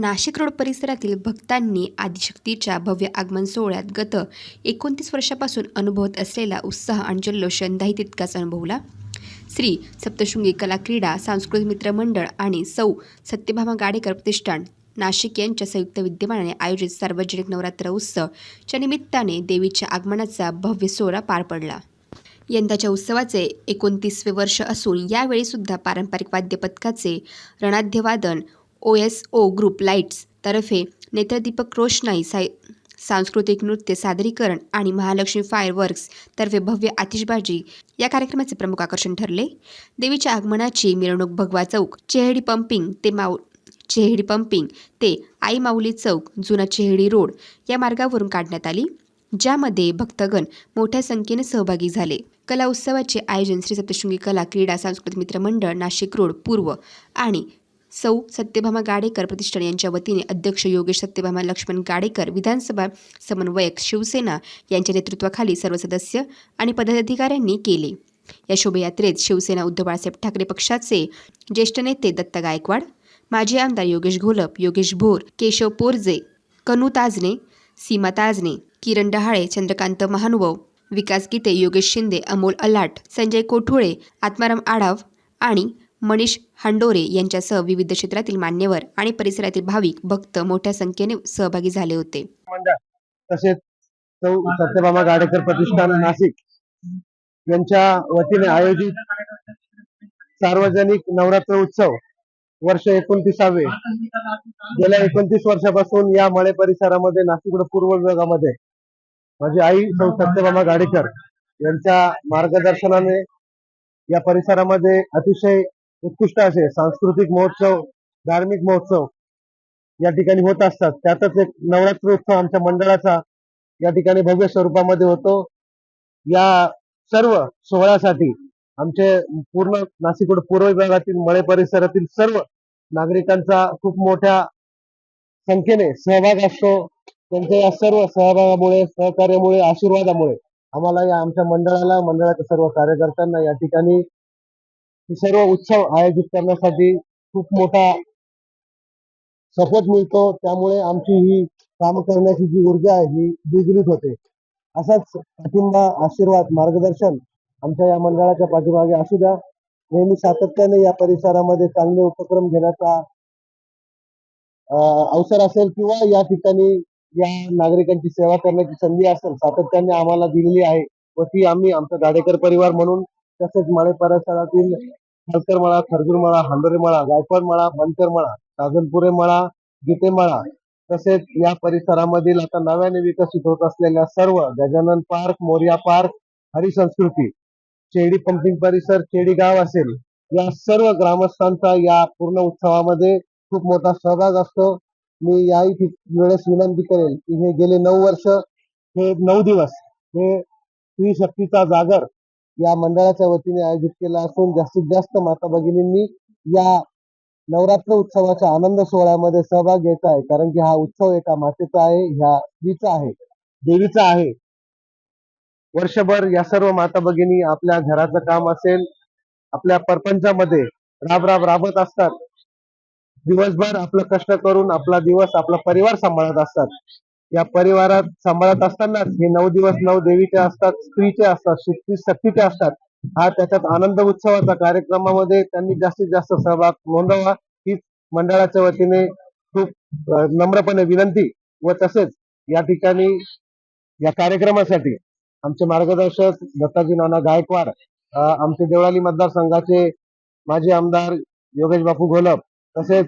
Nashik road परिसरातील भक्तांनी आदिशक्तीच्या भव्य आगमन सोहळ्यात गत एकोणतीस वर्षापासून अनुभवत असलेला उत्साह आणि जल्लोष यंदाही तितकाच अनुभवला. श्री सप्तशृंगी कला क्रीडा सांस्कृतिक मित्र मंडळ आणि सौ सत्यभामा गाडेकर प्रतिष्ठान नाशिक यांच्या संयुक्त विद्यमानाने आयोजित सार्वजनिक नवरात्र उत्सवच्या निमित्ताने देवीच्या आगमनाचा भव्य सोहळा पार पडला. यंदाच्या उत्सवाचे एकोणतीसवे वर्ष असून यावेळी सुद्धा पारंपरिक वाद्यपथकाचे रणाध्यवादन O S O group lights तर्फे नेत्रदीपक रोषणाई साय सांस्कृतिक नृत्य सादरीकरण आणि महालक्ष्मी फायर वर्क्स तर्फे भव्य आतिषबाजी या कार्यक्रमाचे प्रमुख आकर्षण ठरले. देवीच्या आगमनाची मिरवणूक भगवा चौक चेहडी पंपिंग ते माऊ चेहडी पंपिंग ते आई माऊली चौक जुना चेहडी रोड या मार्गावरून काढण्यात आली ज्यामध्ये भक्तगण मोठ्या संख्येने सहभागी झाले. कला उत्सवाचे आयोजन श्री सप्तशृंगी कला क्रीडा सांस्कृतिक मित्र मंडळ नाशिक रोड पूर्व आणि सौ सत्यभामा गाडेकर प्रतिष्ठान यांच्या वतीने अध्यक्ष योगेश सत्यभामा लक्ष्मण गाडेकर विधानसभा समन्वयक शिवसेना यांच्या नेतृत्वाखाली सर्व सदस्य आणि पदाधिकाऱ्यांनी केले. या शोभायात्रेत शिवसेना उद्धव बाळासाहेब ठाकरे पक्षाचे ज्येष्ठ नेते दत्ता गायकवाड माजी आमदार योगेश घोलप योगेश भोर केशव पोरजे कनू ताजने सीमा ताजने किरण डहाळे चंद्रकांत महानुभाव विकास गीते योगेश शिंदे अमोल अलाट संजय कोठुळे आत्माराम आढाव आणि मनीष हांडोरे यांच्यासह विविध क्षेत्रातील मान्यवर आणि परिसरातील भाविक भक्त मोठ्या संख्येने सहभागी झाले होते. तसेच सौ सत्यभामा गाडेकर प्रतिष्ठान नाशिक यांच्या वतीने आयोजित सार्वजनिक नवरात्र उत्सव वर्ष एकोणतीसावे. गेल्या एकोणतीस वर्षापासून या मळे परिसरामध्ये नाशिक पूर्व विभागामध्ये माझी आई सौ सत्यभामा गाडेकर यांच्या मार्गदर्शनाने या परिसरामध्ये अतिशय उत्कृष्ट असे सांस्कृतिक महोत्सव धार्मिक महोत्सव या ठिकाणी होत असतात. त्यातच एक नवरात्र उत्सव आमच्या मंडळाचा या ठिकाणी भव्य स्वरूपामध्ये होतो. या सर्व सोहळ्यासाठी आमचे पूर्ण नाशिक पूर्व विभागातील मळे परिसरातील सर्व नागरिकांचा खूप मोठ्या संख्येने सहभाग असतो. त्यांच्या या सर्व सहभागामुळे सहकार्यामुळे आशीर्वादामुळे आम्हाला या आमच्या मंडळाला मंडळाच्या सर्व कार्यकर्त्यांना या ठिकाणी हे सर्व उत्सव आयोजित करण्यासाठी खूप मोठा सपोर्ट मिळतो. त्यामुळे आमची ही काम करण्याची जी ऊर्जा आहे ही द्विगुणित होते. असाच पाठिंबा आशीर्वाद मार्गदर्शन आमच्या या मंडळाच्या पाठीमागे असू द्या. नेहमी सातत्याने या परिसरामध्ये चांगले उपक्रम घेण्याचा अवसर असेल किंवा या ठिकाणी या नागरिकांची सेवा करण्याची संधी असेल सातत्याने आम्हाला दिलेली आहे व ती आम्ही आमचा गाडेकर परिवार म्हणून तसेच माळे परिसरातील मळा खरजूर मळा हांडोरे मळा गायकवाड मळा बनकर मळा कागनपुरे मळा गीते मळा तसेच या परिसरामधील आता नव्याने विकसित होत असलेल्या सर्व गजानन पार्क मोरिया पार्क हरिसंस्कृती चेडी पंपिंग परिसर चेडी गाव असेल या सर्व ग्रामस्थांचा या पूर्ण उत्सवामध्ये खूप मोठा सहभाग असतो. मी याही वेळेस विनंती करेल की हे गेले नऊ वर्ष हे नऊ दिवस हे स्त्री शक्तीचा जागर या मंडळाच्या वतीने आयोजित केला असून जास्तीत जास्त माता भगिनींनी या नवरात्र उत्सवाच्या आनंद सोहळ्यामध्ये सहभाग घ्यायचा आहे. कारण की हा उत्सव एका मातेचा आहे ह्या स्त्रीचा आहे देवीचा आहे. वर्षभर या सर्व माता भगिनी आपल्या घराचं काम असेल आपल्या परपंचामध्ये राब राब राबत असतात. दिवसभर आपलं कष्ट करून आपला दिवस आपला परिवार सांभाळत असतात. या परिवारात सांभाळत असतानाच हे नऊ दिवस नऊ देवीचे असतात स्त्रीचे असतात शक्ती शक्तीचे असतात. हा त्याच्यात आनंद उत्सवाचा कार्यक्रमामध्ये त्यांनी जास्तीत जास्त सहभाग नोंदवा. हीच मंडळाच्या वतीने खूप नम्रपणे विनंती व तसेच या ठिकाणी या कार्यक्रमासाठी आमचे मार्गदर्शक दत्ताजी नाना गायकवाड आमचे देवळाली मतदारसंघाचे माजी आमदार योगेश बापू घोलप तसेच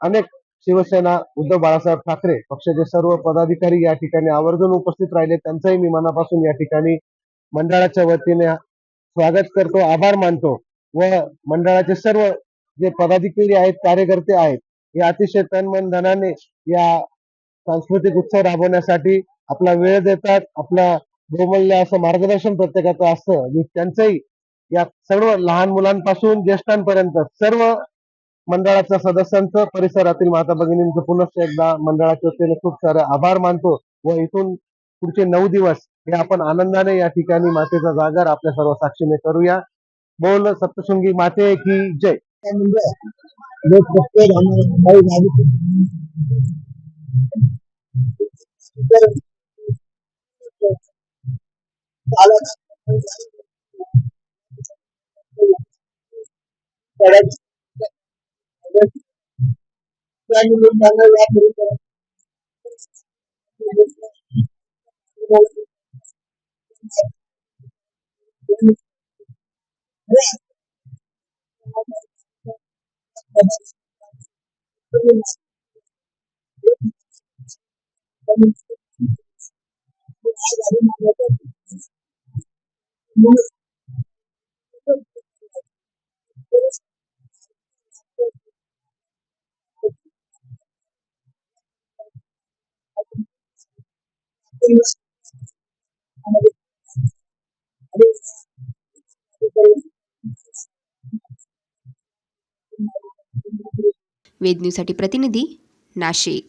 अनेक शिवसेना उद्धव बाळासाहेब ठाकरे पक्षाचे सर्व पदाधिकारी या ठिकाणी आवर्जून उपस्थित राहिले. त्यांचाही मी मनापासून या ठिकाणी मंडळाच्या वतीने स्वागत करतो आभार मानतो व मंडळाचे सर्व जे पदाधिकारी आहेत कार्यकर्ते आहेत हे अतिशय तन मन धनाने या सांस्कृतिक उत्सव राबवण्यासाठी आपला वेळ देतात आपला बहुमूल्य असं मार्गदर्शन प्रत्येकाचं असतं. मी त्यांचंही या सर्व लहान मुलांपासून ज्येष्ठांपर्यंत सर्व मंडळाच्या सदस्यांचं परिसरातील माता भगिनींचं पुनश्च एकदा मंडळाच्या वतीने खूप सारे आभार मानतो व इथून पुढचे नऊ दिवस हे आपण आनंदाने या ठिकाणी मातेचा जागर आपल्या सर्व साक्षीने करूया. बोल सप्तशृंगी माते की जय. त्या निमित्तानं या परिसरात Thank you. वेद न्यूजसाठी प्रतिनिधी नाशिक.